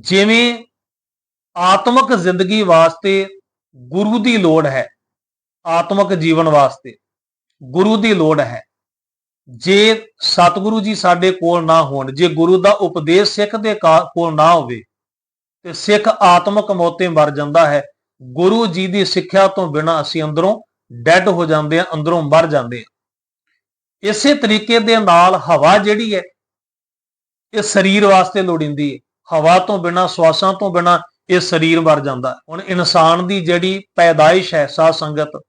ਜਿਵੇਂ ਆਤਮਿਕ ਜ਼ਿੰਦਗੀ ਵਾਸਤੇ ਗੁਰੂ ਦੀ ਲੋੜ ਹੈ, ਆਤਮਿਕ ਜੀਵਨ ਵਾਸਤੇ ਗੁਰੂ ਦੀ ਲੋੜ ਹੈ। ਜੇ ਸਤਿਗੁਰੂ ਜੀ ਸਾਡੇ ਕੋਲ ਨਾ ਹੋਣ, ਜੇ ਗੁਰੂ ਦਾ ਉਪਦੇਸ਼ ਸਿੱਖ ਦੇ ਕਾ- ਕੋਲ ਨਾ ਹੋਵੇ, ਤੇ ਸਿੱਖ ਆਤਮਿਕ ਮੌਤੇ ਮਰ ਜਾਂਦਾ ਹੈ। ਗੁਰੂ ਜੀ ਦੀ ਸਿੱਖਿਆ ਤੋਂ ਬਿਨਾਂ ਅਸੀਂ ਅੰਦਰੋਂ ਡੈੱਡ ਹੋ ਜਾਂਦੇ ਹਾਂ, ਅੰਦਰੋਂ ਮਰ ਜਾਂਦੇ ਹਾਂ। ਇਸੇ ਤਰੀਕੇ ਦੇ ਨਾਲ ਹਵਾ ਜਿਹੜੀ ਹੈ, ਇਹ ਸਰੀਰ ਵਾਸਤੇ ਲੋੜੀਂਦੀ ਹੈ। ਹਵਾ ਤੋਂ ਬਿਨਾਂ, ਸਵਾਸਾਂ ਤੋਂ ਬਿਨਾਂ ਇਹ ਸਰੀਰ ਮਰ ਜਾਂਦਾ। ਹੁਣ ਇਨਸਾਨ ਦੀ ਜਿਹੜੀ ਪੈਦਾਇਸ਼ ਹੈ, ਸਾਧ ਸੰਗਤ,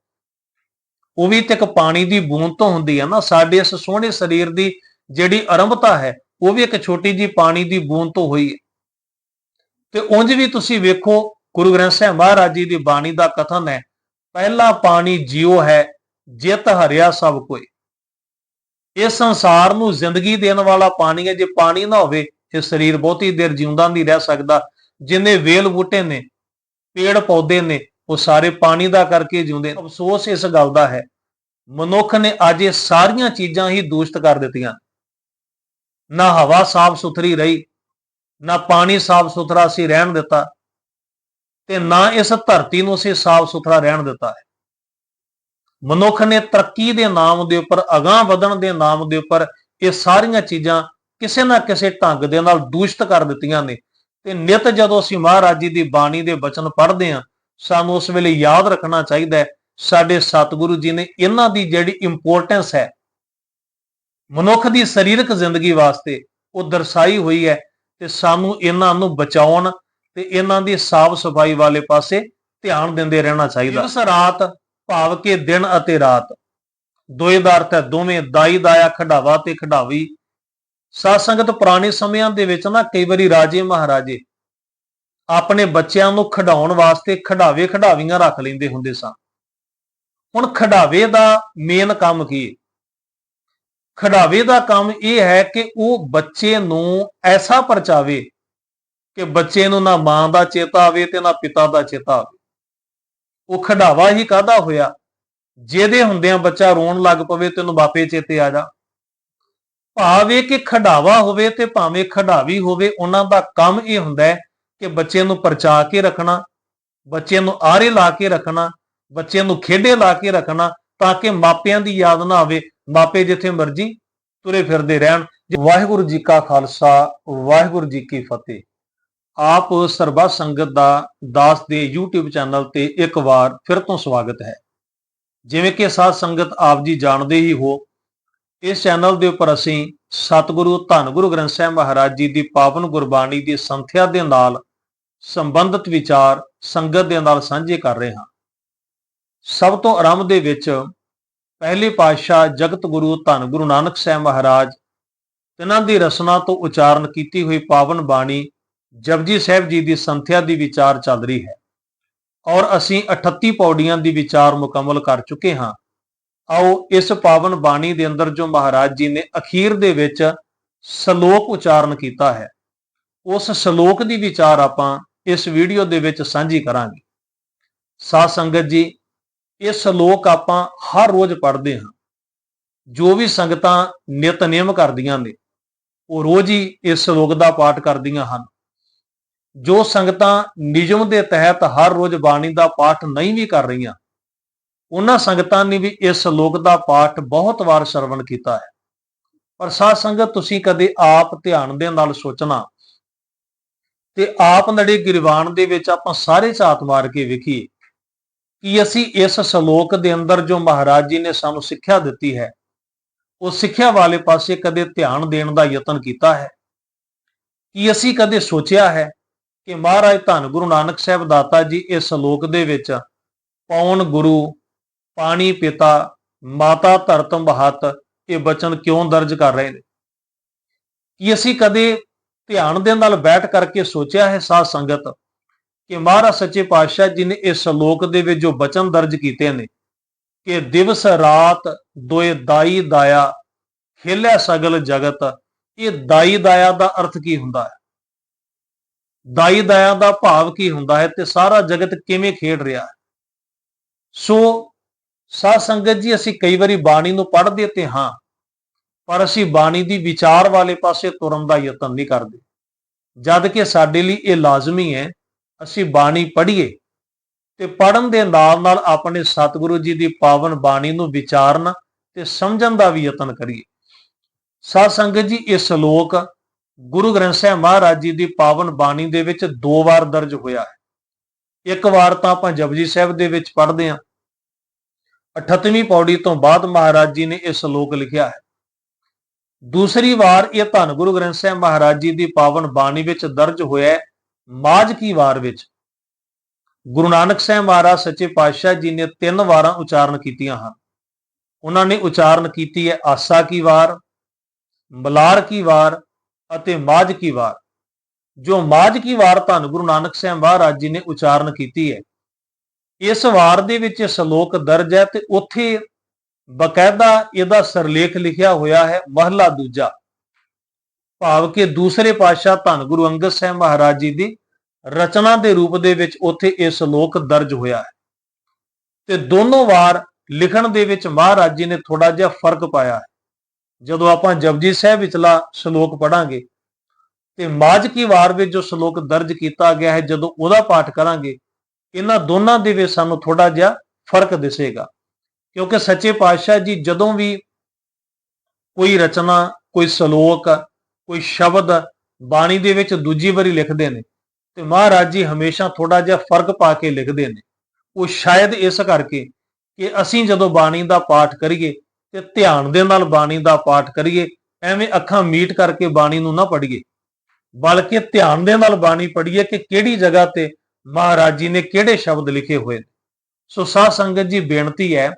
ਉਹ ਵੀ ਤੇ ਇੱਕ ਪਾਣੀ ਦੀ ਬੂੰਦ ਤੋਂ ਹੁੰਦੀ ਹੈ ਨਾ। ਸਾਡੇ ਇਸ ਸੋਹਣੇ ਸਰੀਰ ਦੀ ਜਿਹੜੀ ਆਰੰਭਤਾ ਹੈ, ਉਹ ਵੀ ਇੱਕ ਛੋਟੀ ਜੀ ਪਾਣੀ ਦੀ ਬੂੰਦ ਤੋਂ ਹੋਈ ਹੈ। ਤੇ ਉਂਝ ਵੀ ਤੁਸੀਂ ਵੇਖੋ, ਗੁਰੂ ਗ੍ਰੰਥ ਸਾਹਿਬ ਮਹਾਰਾਜ ਜੀ ਦੀ ਬਾਣੀ ਦਾ ਕਥਨ ਹੈ, ਪਹਿਲਾ ਪਾਣੀ ਜਿਉ ਹੈ, ਜਿਤ ਹਰਿਆ ਸਭ ਕੋਈ ਇਸ ਸੰਸਾਰ ਨੂੰ ਜ਼ਿੰਦਗੀ ਦੇਣ ਵਾਲਾ ਪਾਣੀ ਹੈ। ਜੇ ਪਾਣੀ ਨਾ ਹੋਵੇ ਇਹ ਸਰੀਰ ਬਹੁਤੀ ਦੇਰ ਜਿਉਂਦਾ ਨਹੀਂ ਰਹਿ ਸਕਦਾ। ਜਿੰਨੇ ਵੇਲ ਬੂਟੇ ਨੇ, ਪੇੜ ਪੌਦੇ ਨੇ, ਉਹ ਸਾਰੇ ਪਾਣੀ ਦਾ ਕਰਕੇ ਜਿਉਂਦੇ ਅਫਸੋਸ ਇਸ ਗੱਲ ਦਾ ਹੈ। ਮਨੁੱਖ ਨੇ ਅੱਜ ਇਹ ਸਾਰੀਆਂ ਚੀਜ਼ਾਂ ਹੀ ਦੂਸ਼ਤ ਕਰ ਦਿੱਤੀਆਂ। ਨਾ ਹਵਾ ਸਾਫ਼ ਸੁਥਰੀ ਰਹੀ, ਨਾ ਪਾਣੀ ਸਾਫ਼ ਸੁਥਰਾ ਸੀ ਰਹਿਣ ਦਿੱਤਾ, ਤੇ ਨਾ ਇਸ ਧਰਤੀ ਨੂੰ ਅਸੀਂ ਸਾਫ਼ ਸੁਥਰਾ ਰਹਿਣ ਦਿੱਤਾ ਹੈ। ਮਨੁੱਖ ਨੇ ਤਰੱਕੀ ਦੇ ਨਾਮ ਦੇ ਉੱਪਰ, ਅਗਾਹ ਵਧਣ ਦੇ ਨਾਮ ਦੇ ਉੱਪਰ ਇਹ ਸਾਰੀਆਂ ਚੀਜ਼ਾਂ ਕਿਸੇ ਨਾ ਕਿਸੇ ਢੰਗ ਦੇ ਨਾਲ ਦੂਸ਼ਿਤ ਕਰ ਦਿੱਤੀਆਂ ਨੇ। ਤੇ ਨਿਤ ਜਦੋਂ ਅਸੀਂ ਮਹਾਰਾਜ ਜੀ ਦੀ ਬਾਣੀ ਦੇ ਬਚਨ ਪੜ੍ਹਦੇ ਹਾਂ, ਸਾਨੂੰ ਉਸ ਵੇਲੇ ਯਾਦ ਰੱਖਣਾ ਚਾਹੀਦਾ ਹੈ, ਸਾਡੇ ਸਤਿਗੁਰੂ ਜੀ ਨੇ ਇਹਨਾਂ ਦੀ ਜਿਹੜੀ ਇੰਪੋਰਟੈਂਸ ਹੈ, ਮਨੁੱਖ ਦੀ ਸਰੀਰਕ ਜ਼ਿੰਦਗੀ ਵਾਸਤੇ ਉਹ ਦਰਸਾਈ ਹੋਈ ਹੈ ਤੇ ਸਾਨੂੰ ਇਹਨਾਂ ਨੂੰ ਬਚਾਉਣ ਤੇ ਇਹਨਾਂ ਦੀ ਸਾਫ਼ ਸਫ਼ਾਈ ਵਾਲੇ ਪਾਸੇ ਧਿਆਨ ਦਿੰਦੇ ਰਹਿਣਾ ਚਾਹੀਦਾ। ਇਸ ਰਾਤ, ਭਾਵ ਕਿ ਦਿਨ ਅਤੇ ਰਾਤ। ਦੋਏ ਦਾ ਅਰਥ ਹੈ, ਦੋਵੇਂ ਦਾਈ ਦਾਇਆ ਖਡਾਵਾ ਤੇ ਖਡਾਵੀ। ਸਾਧ ਸੰਗਤ ਪੁਰਾਣੇ ਸਮਿਆਂ ਦੇ ਵਿੱਚ ਨਾ ਕਈ ਵਾਰੀ ਰਾਜੇ ਮਹਾਰਾਜੇ ਆਪਣੇ ਬੱਚਿਆਂ ਨੂੰ ਖਿਡਾਉਣ ਵਾਸਤੇ ਖਿਡਾਵੇ ਖਿਡਾਵੀਆਂ ਰੱਖ ਲੈਂਦੇ ਹੁੰਦੇ ਸਨ ਹੁਣ ਖਿਡਾਵੇ ਦਾ ਮੇਨ ਕੰਮ ਕੀ ਹੈ ਖਡਾਵੇ ਦਾ ਕੰਮ ਇਹ ਹੈ ਕਿ ਉਹ ਬੱਚੇ ਨੂੰ ਐਸਾ ਪਰਚਾਵੇ ਕਿ ਬੱਚੇ ਨੂੰ ਨਾ ਮਾਂ ਦਾ ਚੇਤਾ ਆਵੇ ਤੇ ਨਾ ਪਿਤਾ ਦਾ ਚੇਤਾ ਆਵੇ। ਉਹ ਖਿਡਾਵਾ ਹੀ ਕਾਦਾ ਹੋਇਆ? ਜਿਹਦੇ ਹੁੰਦਿਆਂ ਬੱਚਾ ਰੋਣ ਲੱਗ ਪਵੇ ਤੈਨੂੰ ਬਾਪੇ ਚੇਤੇ ਆ ਜਾ। ਭਾਵੇਂ ਕਿ ਖਡਾਵਾ ਹੋਵੇ ਤੇ ਭਾਵੇਂ ਖਡਾਵੀ ਹੋਵੇ, ਉਹਨਾਂ ਦਾ ਕੰਮ ਇਹ ਹੁੰਦਾ ਹੈ ਕਿ ਬੱਚੇ ਨੂੰ ਪਰਚਾ ਕੇ ਰੱਖਣਾ ਬੱਚੇ ਨੂੰ ਆਰੇ ਲਾ ਕੇ ਰੱਖਣਾ ਬੱਚੇ ਨੂੰ ਖੇਡੇ ਲਾ ਕੇ ਰੱਖਣਾ ਤਾਂ ਕਿ ਮਾਪਿਆਂ ਦੀ ਯਾਦ ਨਾ ਆਵੇ। ਮਾਪੇ ਜਿੱਥੇ ਮਰਜ਼ੀ ਤੁਰੇ ਫਿਰਦੇ ਰਹਿਣ। ਵਾਹਿਗੁਰੂ ਜੀ ਕਾ ਖਾਲਸਾ, ਵਾਹਿਗੁਰੂ ਜੀ ਕੀ ਫਤਿਹ। ਆਪ ਸਰਬਾ ਸੰਗਤ ਦਾ ਦਾਸ ਦੇ YouTube ਚੈਨਲ ਤੇ ਇੱਕ ਵਾਰ ਫਿਰ ਤੋਂ ਸਵਾਗਤ ਹੈ। ਜਿਵੇਂ ਕਿ ਸਾਧ ਸੰਗਤ ਆਪ ਜੀ ਜਾਣਦੇ ਹੀ ਹੋ ਇਸ ਚੈਨਲ ਦੇ ਉੱਪਰ ਅਸੀਂ ਸਤਿਗੁਰੂ ਧੰਨ ਗੁਰੂ ਗ੍ਰੰਥ ਸਾਹਿਬ ਮਹਾਰਾਜ ਜੀ ਦੀ ਪਾਵਨ ਗੁਰਬਾਣੀ ਦੀ ਸੰਥਿਆ ਦੇ ਨਾਲ ਸੰਬੰਧਿਤ ਵਿਚਾਰ, ਸੰਗਤ ਦੇ ਨਾਲ ਸਾਂਝੇ ਕਰ ਰਹੇ ਹਾਂ। ਸਭ ਤੋਂ ਆਰੰਭ ਦੇ ਵਿੱਚ ਪਹਿਲੇ ਪਾਤਸ਼ਾਹ ਜਗਤ ਗੁਰੂ ਧੰਨ ਗੁਰੂ ਨਾਨਕ ਸਾਹਿਬ ਮਹਾਰਾਜ ਤਿਨਾਂ ਦੀ ਰਸਨਾ ਤੋਂ ਉਚਾਰਨ ਕੀਤੀ ਹੋਈ ਪਾਵਨ ਬਾਣੀ ਜਪਜੀ ਸਾਹਿਬ ਜੀ ਦੀ ਸੰਥਿਆ ਦੀ ਵਿਚਾਰ ਚੱਲ ਰਹੀ ਹੈ ਔਰ ਅਸੀਂ 38 ਪੌੜੀਆਂ ਦੀ ਵਿਚਾਰ ਮੁਕੰਮਲ ਕਰ ਚੁੱਕੇ ਹਾਂ। ਆਓ ਇਸ ਪਾਵਨ ਬਾਣੀ ਦੇ ਅੰਦਰ ਜੋ ਮਹਾਰਾਜ ਜੀ ਨੇ ਅਖੀਰ ਦੇ ਵਿੱਚ ਸ਼ਲੋਕ ਉਚਾਰਨ ਕੀਤਾ ਹੈ। ਉਸ ਸ਼ਲੋਕ ਦੀ ਵਿਚਾਰ ਆਪਾਂ ਇਸ ਵੀਡੀਓ ਦੇ ਵਿੱਚ ਸਾਂਝੀ ਕਰਾਂਗੇ। ਸਾਧ ਸੰਗਤ ਜੀ, ਇਹ ਸ਼ਲੋਕ ਆਪਾਂ ਹਰ ਰੋਜ਼ ਪੜ੍ਹਦੇ ਹਾਂ। ਜੋ ਵੀ ਸੰਗਤਾਂ ਨਿਤਨੇਮ ਕਰਦੀਆਂ ਨੇ, ਉਹ ਰੋਜ਼ ਹੀ ਇਸ ਸ਼ਲੋਕ ਦਾ ਪਾਠ ਕਰਦੀਆਂ ਹਨ। ਜੋ ਸੰਗਤਾਂ ਨਿਯਮ ਦੇ ਤਹਿਤ ਹਰ ਰੋਜ਼ ਬਾਣੀ ਦਾ ਪਾਠ ਨਹੀਂ ਵੀ ਕਰ ਰਹੀਆਂ ਉਹਨਾਂ ਸੰਗਤਾਂ ਨੇ ਵੀ ਇਸ ਸ਼ਲੋਕ ਦਾ ਪਾਠ ਬਹੁਤ ਵਾਰ ਸਰਵਣ ਕੀਤਾ ਹੈ। ਪਰ ਸਾਧ ਸੰਗਤ, ਤੁਸੀਂ ਕਦੇ ਆਪ ਧਿਆਨ ਦੇ ਨਾਲ ਸੋਚਣਾ, ਤੇ ਆਪ ਨੜੇ ਗਿਰਵਾਨ ਦੇ ਵਿੱਚ ਆਪਾਂ ਸਾਰੇ ਝਾਤ ਮਾਰ ਕੇ ਵੇਖੀਏ, ਕਿ ਅਸੀਂ ਇਸ ਸ਼ਲੋਕ ਦੇ ਅੰਦਰ ਜੋ ਮਹਾਰਾਜ ਜੀ ਨੇ ਸਾਨੂੰ ਸਿੱਖਿਆ ਦਿੱਤੀ ਹੈ, ਉਹ ਸਿੱਖਿਆ ਵਾਲੇ ਪਾਸੇ ਕਦੇ ਧਿਆਨ ਦੇਣ ਦਾ ਯਤਨ ਕੀਤਾ ਹੈ। ਕਿ ਅਸੀਂ ਕਦੇ ਸੋਚਿਆ ਹੈ ਕਿ ਮਹਾਰਾਜ ਧੰਨ ਗੁਰੂ ਨਾਨਕ ਸਾਹਿਬ ਦਾਤਾ ਜੀ ਇਸ ਸ਼ਲੋਕ ਦੇ ਵਿੱਚ, ਪੌਣ ਗੁਰੂ ਪਾਣੀ ਪਿਤਾ, ਮਾਤਾ ਧਰਤਮ ਬਹਤ, ਇਹ ਬਚਨ ਕਿਉਂ ਦਰਜ ਕਰ ਰਹੇ ਨੇ? ਕਿ ਅਸੀਂ ਕਦੇ ਧਿਆਨ ਦੇ ਨਾਲ ਬੈਠ ਕਰਕੇ ਸੋਚਿਆ ਹੈ ਸਾਧ ਸੰਗਤ ਕਿ ਮਹਾਰਾਜ ਸੱਚੇ ਪਾਤਸ਼ਾਹ ਜੀ ਨੇ ਇਸ ਸ਼ਲੋਕ ਦੇ ਵਿੱਚ ਜੋ ਬਚਨ ਦਰਜ ਕੀਤੇ ਨੇ, ਕਿ ਦਿਵਸ ਰਾਤ ਦੋਏ ਦਾਈ ਦਾਇਆ ਖੇਲਿਆ ਸਗਲ ਜਗਤ, ਇਹ ਦਾਈ ਦਾਇਆ ਦਾ ਅਰਥ ਕੀ ਹੁੰਦਾ ਹੈ? ਦਾਈ ਦਾਇਆ ਦਾ ਭਾਵ ਕੀ ਹੁੰਦਾ ਹੈ ਤੇ ਸਾਰਾ ਜਗਤ ਕਿਵੇਂ ਖੇਡ ਰਿਹਾ ਹੈ? ਸੋ ਸਾਧ ਸੰਗਤ ਜੀ, ਅਸੀਂ ਕਈ ਵਾਰੀ ਬਾਣੀ ਨੂੰ ਪੜ੍ਹਦੇ ਤੇ ਹਾਂ, ਪਰ ਅਸੀਂ ਬਾਣੀ ਦੀ ਵਿਚਾਰ ਵਾਲੇ ਪਾਸੇ ਤੁਰਨ ਦਾ ਯਤਨ ਨਹੀਂ ਕਰਦੇ। ਜਦ ਕਿ ਸਾਡੇ ਲਈ ਇਹ ਲਾਜ਼ਮੀ ਹੈ, ਅਸੀਂ ਬਾਣੀ ਪੜ੍ਹੀਏ ਤੇ ਪੜਨ ਦੇ ਨਾਲ ਨਾਲ ਆਪਣੇ ਸਤਿਗੁਰੂ ਜੀ ਦੀ ਪਾਵਨ ਬਾਣੀ ਨੂੰ ਵਿਚਾਰਨ ਤੇ ਸਮਝਣ ਦਾ ਵੀ ਯਤਨ ਕਰੀਏ। ਸਾਧ ਸੰਗਤ ਜੀ, ਇਹ ਸ਼ਲੋਕ ਗੁਰੂ ਗ੍ਰੰਥ ਸਾਹਿਬ ਮਹਾਰਾਜ ਜੀ ਦੀ ਪਾਵਨ ਬਾਣੀ ਦੇ ਵਿੱਚ ਦੋ ਵਾਰ ਦਰਜ ਹੋਇਆ ਹੈ। ਇੱਕ ਵਾਰ ਤਾਂ ਆਪਾਂ ਜਪਜੀ ਸਾਹਿਬ ਦੇ ਵਿੱਚ ਪੜ੍ਹਦੇ ਹਾਂ 38ਵੀਂ ਪੌੜੀ ਤੋਂ ਬਾਅਦ ਮਹਾਰਾਜ ਜੀ ਨੇ ਇਹ ਸ਼ਲੋਕ ਲਿਖਿਆ ਹੈ। ਦੂਸਰੀ ਵਾਰ ਇਹ ਧੰਨ ਗੁਰੂ ਗ੍ਰੰਥ ਸਾਹਿਬ ਮਹਾਰਾਜ ਜੀ ਦੀ ਪਾਵਨ ਬਾਣੀ ਵਿੱਚ ਦਰਜ ਹੋਇਆ ਹੈ, ਮਾਝ ਕੀ ਵਾਰ ਵਿੱਚ। ਗੁਰੂ ਨਾਨਕ ਸਾਹਿਬ ਮਹਾਰਾਜ ਸੱਚੇ ਪਾਤਸ਼ਾਹ ਜੀ ਨੇ ਤਿੰਨ ਵਾਰਾਂ ਉਚਾਰਨ ਕੀਤੀਆਂ ਹਨ। ਉਹਨਾਂ ਨੇ ਉਚਾਰਨ ਕੀਤੀ ਹੈ ਆਸਾ ਕੀ ਵਾਰ, ਮਲਾਰ ਕੀ ਵਾਰ ਅਤੇ ਮਾਝ ਕੀ ਵਾਰ। ਜੋ ਮਾਝ ਕੀ ਵਾਰ ਧੰਨ ਗੁਰੂ ਨਾਨਕ ਸਾਹਿਬ ਮਹਾਰਾਜ ਜੀ ਨੇ ਉਚਾਰਨ ਕੀਤੀ ਹੈ ਇਸ ਵਾਰ ਦੇ ਵਿੱਚ ਸ਼ਲੋਕ ਦਰਜ ਹੈ ਤੇ ਉੱਥੇ ਬਕਾਇਦਾ ਇਹਦਾ ਸਰਲੇਖ ਲਿਖਿਆ ਹੋਇਆ ਹੈ, ਮਹਲਾ ਦੂਜਾ। ਭਾਵ ਕਿ ਦੂਸਰੇ ਪਾਤਸ਼ਾਹ ਧੰਨ ਗੁਰੂ ਅੰਗਦ ਸਾਹਿਬ ਮਹਾਰਾਜ ਜੀ ਦੀ ਰਚਨਾ ਦੇ ਰੂਪ ਦੇ ਵਿੱਚ ਉੱਥੇ ਇਹ ਸ਼ਲੋਕ ਦਰਜ ਹੋਇਆ ਹੈ। ਤੇ ਦੋਨੋਂ ਵਾਰ ਲਿਖਣ ਦੇ ਵਿੱਚ ਮਹਾਰਾਜ ਜੀ ਨੇ ਥੋੜਾ ਜਿਹਾ ਫ਼ਰਕ ਪਾਇਆ ਹੈ। ਜਦੋਂ ਆਪਾਂ ਜਪਜੀ ਸਾਹਿਬ ਵਿਚਲਾ ਸ਼ਲੋਕ ਪੜਾਂਗੇ ਤੇ ਮਾਝ ਕੀ ਵਾਰ ਵਿੱਚ ਜੋ ਸ਼ਲੋਕ ਦਰਜ ਕੀਤਾ ਗਿਆ ਹੈ, ਜਦੋਂ ਉਹਦਾ ਪਾਠ ਕਰਾਂਗੇ ਇਹਨਾਂ ਦੋਨਾਂ ਦੇ ਵਿੱਚ ਸਾਨੂੰ ਥੋੜਾ ਜਿਹਾ ਫ਼ਰਕ ਦਿਸੇਗਾ। ਕਿਉਂਕਿ ਸੱਚੇ ਪਾਤਸ਼ਾਹ ਜੀ ਜਦੋਂ ਵੀ ਕੋਈ ਰਚਨਾ, ਕੋਈ ਸ਼ਲੋਕ, ਕੋਈ ਸ਼ਬਦ ਬਾਣੀ ਦੇ ਵਿੱਚ ਦੂਜੀ ਵਾਰੀ ਲਿਖਦੇ ਨੇ ਤੇ ਮਹਾਰਾਜ ਜੀ ਹਮੇਸ਼ਾ ਥੋੜਾ ਜਿਹਾ ਫ਼ਰਕ ਪਾ ਕੇ ਲਿਖਦੇ ਨੇ। ਉਹ ਸ਼ਾਇਦ ਇਸ ਕਰਕੇ ਕਿ ਅਸੀਂ ਜਦੋਂ ਬਾਣੀ ਦਾ ਪਾਠ ਕਰੀਏ ਤੇ ਧਿਆਨ ਦੇ ਨਾਲ ਬਾਣੀ ਦਾ ਪਾਠ ਕਰੀਏ, ਐਵੇਂ ਅੱਖਾਂ ਮੀਟ ਕਰਕੇ ਬਾਣੀ ਨੂੰ ਨਾ ਪੜ੍ਹੀਏ। ਬਲਕਿ ਧਿਆਨ ਦੇ ਨਾਲ ਬਾਣੀ ਪੜ੍ਹੀਏ ਕਿ ਕਿਹੜੀ ਜਗ੍ਹਾ ਤੇ ਮਹਾਰਾਜ ਜੀ ਨੇ ਕਿਹੜੇ ਸ਼ਬਦ ਲਿਖੇ ਹੋਏ ਨੇ? ਸੋ ਸਾਧ ਸੰਗਤ ਜੀ, ਬੇਨਤੀ ਹੈ,